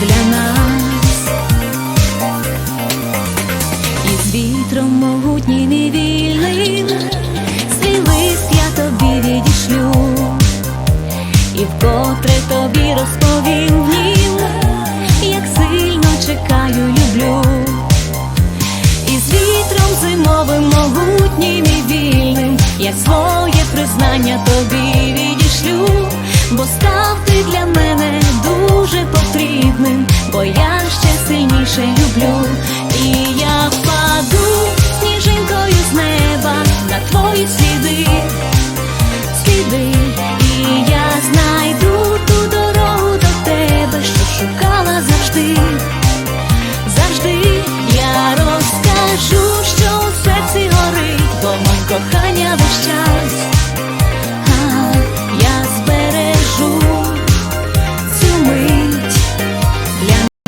для нас, і з вітром могутнім і вільним свій лист я тобі відійшлю, і вкотре тобі розповім днів, як сильно чекаю, люблю, і з вітром зимовим могутнім і вільним я своє признання тобі. жодним, бо я ще сильніше люблю, і я впаду сніжинкою з неба на твої сліди, сліди, і я знайду ту дорогу до тебе, що шукала завжди, завжди я розкажу, що у серці горить, бо моє кохання весь час.